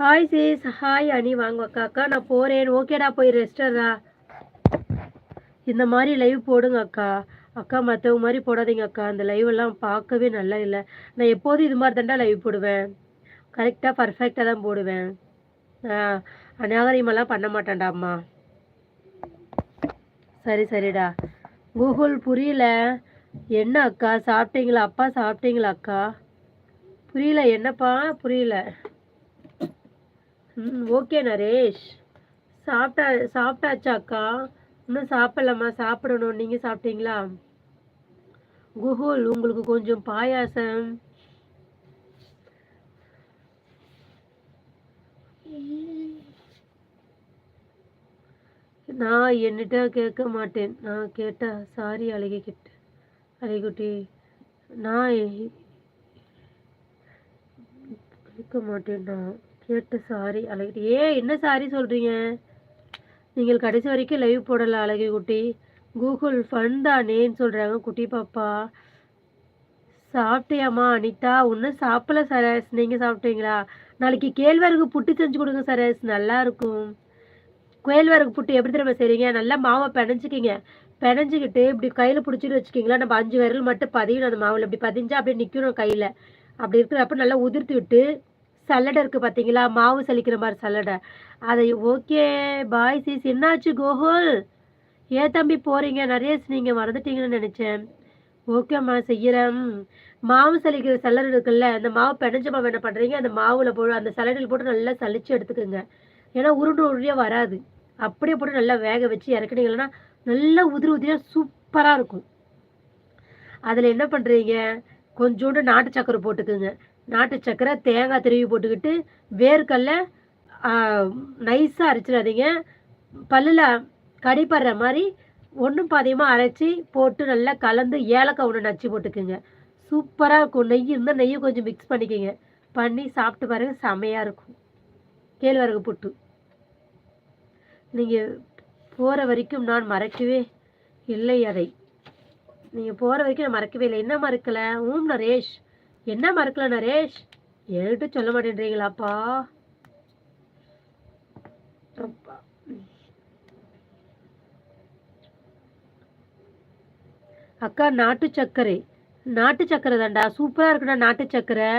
Hi cheese hi அனி. வாங்க அக்கா அக்கா நான் போகிறேன் ஓகேடா போய் ரெஸ்டரா இந்த மாதிரி லைவ் போடுங்க அக்கா. அக்கா மற்றவங்க மாதிரி போடாதீங்க அக்கா. அந்த லைவ் எல்லாம் பார்க்கவே நல்லா இல்லை. நான் எப்போதும் இது மாதிரி தாண்டா லைவ் போடுவேன். கரெக்டாக பர்ஃபெக்டாக தான் போடுவேன். ஆஹ் அநாகரிகமெல்லாம் பண்ண மாட்டேன்டா அம்மா. சரி சரிடா. கூகுள் புரியல. என்ன அக்கா சாப்பிட்டீங்களா? அப்பா சாப்பிட்டீங்களா அக்கா? புரியல என்னப்பா? புரியல. ம் ஓகே நரேஷ். சாப்பிட்டா சாப்பிட்டாச்சா அக்கா? இன்னும் சாப்பிடலாமா சாப்பிடணும். நீங்கள் சாப்பிட்டீங்களா? குகுல் உங்களுக்கு கொஞ்சம் பாயாசம். நான் என்னிட்ட கேட்க மாட்டேன். நான் கேட்டா சாரி அழகி கிட்ட அழகுட்டி நான் கேட்க மாட்டேன் நான் கேட்ட சாரி அழகிட்டி ஏ என்ன சாரி சொல்கிறீங்க நீங்கள் கடைசி வரைக்கும் லைவ் போடலை அழகி குட்டி. கூகுள் ஃபன் தானேன்னு சொல்கிறாங்க குட்டி பாப்பா. சாப்பிட்டியாம்மா அனிதா? ஒன்றும் சாப்பிடல சரஸ். நீங்கள் சாப்பிட்டீங்களா? நாளைக்கு கேழ்வரகு புட்டு செஞ்சு கொடுங்க சரஸ். நல்லா இருக்கும். கேழ்வரகு புட்டு எப்படி திரும்ப செய்கிறீங்க நல்லா மாவை பிணைஞ்சிக்கிங்க. பிணைஞ்சிக்கிட்டு இப்படி கையில் பிடிச்சிட்டு வச்சுக்கிங்களா? நம்ம அஞ்சு விரல் மட்டும் பதியணும் அந்த மாவில். இப்படி பதிஞ்சால் அப்படியே நிற்கணும் கையில். அப்படி இருக்கிறப்ப நல்லா உதிர்த்து விட்டு சல்லடை இருக்குது பார்த்தீங்களா மாவு சலிக்கிற மாதிரி சல்லடை. அதை ஓகே பாய் சீஸ் என்னாச்சு கோகுல்? ஏன் தம்பி போகிறீங்க நரேஷ் நீங்கள் மறந்துட்டீங்கன்னு நினச்சேன். ஓகேம்மா செய்கிறேன் மாவு சலிக்கிற சல்லடை இருக்குல்ல அந்த மாவு பிணைஞ்ச மாவு என்ன பண்ணுறீங்க அந்த மாவில் போ அந்த சல்லடையில் போட்டு நல்லா சலிச்சு எடுத்துக்கோங்க. ஏன்னா உருண்டு உருண்டியாக வராது. அப்படியே போட்டு நல்லா வேக வச்சு இறக்குனீங்கன்னா நல்லா உதிரி உதிரியாக சூப்பராக இருக்கும். அதில் என்ன பண்ணுறீங்க கொஞ்சோண்டு நாட்டு சக்கரை போட்டுக்குங்க. நாட்டு சக்கரை தேங்காய் திருவி போட்டுக்கிட்டு வேர்க்கடல நைஸாக அரைச்சிடாதீங்க. பல்லில் கடிப்படுற மாதிரி ஒன்றும் பாதியமாக அரைச்சி போட்டு நல்லா கலந்து ஏலக்காய் ஒன்று நச்சு போட்டுக்குங்க. சூப்பராக இருக்கும். நெய் இருந்தால் நெய்யை கொஞ்சம் மிக்ஸ் பண்ணிக்கோங்க. பண்ணி சாப்பிட்டு பாருங்கள் செமையாக இருக்கும். கேழ்வரகு புட்டு. நீங்கள் போகிற வரைக்கும் நான் மறக்கவே இல்லை அதை. நீங்கள் போகிற வரைக்கும் நான் மறக்கவே இல்லை. என்ன மறக்கலை ஓம் நரேஷ். என்ன மறக்கல நரேஷ்? என்கிட்ட சொல்ல மாட்டேன்றீங்களாப்பா. அக்கா நாட்டு சர்க்கரை. நாட்டு சர்க்கரை தான்டா. சூப்பராக இருக்குடா நாட்டு சர்க்கரை.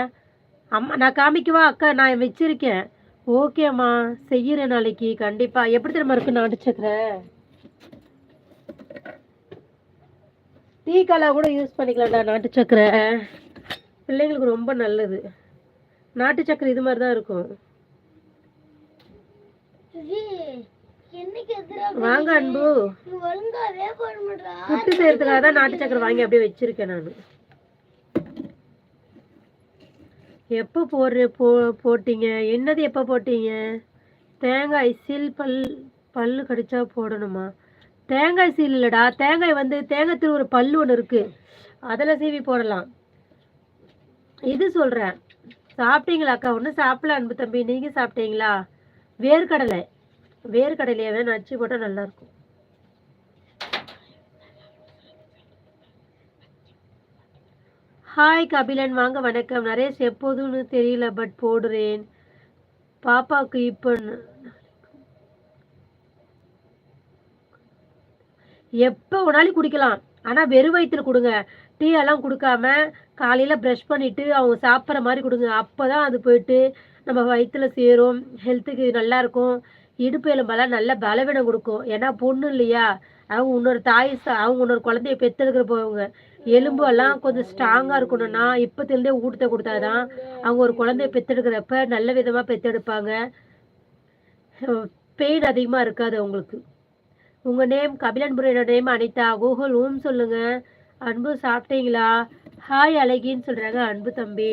அம்மா நான் காமிக்கவா? அக்கா நான் வச்சிருக்கேன். ஓகேம்மா செய்யறேன் நாளைக்கு. கண்டிப்பா. எப்படி தெரியுமா இருக்கு நாட்டு சக்கரை டீ கலா கூட யூஸ் பண்ணிக்கலாம்டா நாட்டு சக்கரை பிள்ளைங்களுக்கு ரொம்ப நல்லது. நாட்டு சக்கரை இது மாதிரி தான் இருக்கும். வாங்க அன்பு. புட்டு செய்யறதுக்காக தான் நாட்டு சக்கரை வாங்கி அப்படியே வச்சிருக்கேன் நான். எப்போ போடுற போ போட்டீங்க? என்னது எப்போ போட்டீங்க? தேங்காய் சீல் பல் பல்லு கடிச்சா போடணுமா? தேங்காய் சீல் இல்லைடா. தேங்காய் வந்து தேங்காய் திருவுற பல்லு ஒன்று இருக்கு. அதில் சீவி போடலாம். இது சொல்கிறேன் சாப்பிட்டீங்களா அக்கா? ஒன்றும் சாப்பிடல அன்பு தம்பி. நீங்கள் சாப்பிட்டீங்களா? வேர்க்கடலை. வேர்க்கடலையை வேணும் நச்சு போட்டால் நல்லாயிருக்கும் ஹாய் கபிலன். வாங்க வணக்கம். நிறைய எப்போதுன்னு தெரியல பட் போடுறேன். பாப்பாவுக்கு இப்போ எப்போ வேணாலும் குடிக்கலாம். ஆனால் வெறும் வயிற்றுல கொடுங்க. டீ எல்லாம் கொடுக்காம காலையில் ப்ரஷ் பண்ணிவிட்டு அவங்க சாப்பிட்ற மாதிரி கொடுங்க. அப்போ தான் அது போயிட்டு நம்ம வயிற்றுல சேரும். ஹெல்த்துக்கு நல்லா இருக்கும். இடுப்பு எலும்பெல்லாம் நல்ல பலவீனம் கொடுக்கும். ஏன்னா பொண்ணு இல்லையா? அவங்க இன்னொரு தாய் அவங்க இன்னொரு குழந்தைய பெற்றெடுக்கிற போவங்க எலும்பு எல்லாம் கொஞ்சம் ஸ்ட்ராங்காக இருக்கணும்னா இப்போத்துலேருந்தே ஊட்டத்தை கொடுத்தாதான் அவங்க ஒரு குழந்தைய பெற்றெடுக்கிறப்ப நல்ல விதமாக பெற்றெடுப்பாங்க. பெயின் அதிகமாக இருக்காது அவங்களுக்கு. உங்கள் நேம் கபிலன்புரம் என்னோட நேம் அனிதா. கூகுள் ஊம் சொல்லுங்கள் அன்பு சாப்பிட்டீங்களா? ஹாய் அழகின்னு சொல்கிறாங்க அன்பு தம்பி.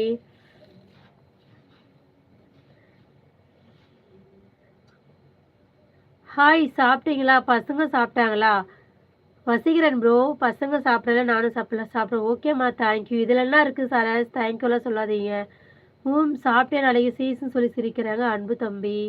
ஹாய் சாப்பிட்டீங்களா? பசங்க சாப்பிட்டாங்களா? வசீகரன் ப்ரோ பசங்க சாப்பிடல நானும் சாப்பிடல. சாப்பிட்றேன். ஓகேம்மா தேங்க்யூ இதில் என்ன இருக்குது சார் தேங்க்யூலாம் சொல்லாதீங்க. ஊம் சாப்பிட்டேன் நாளைக்கு சீசன் சொல்லி சிரிக்கிறாங்க அன்பு தம்பி.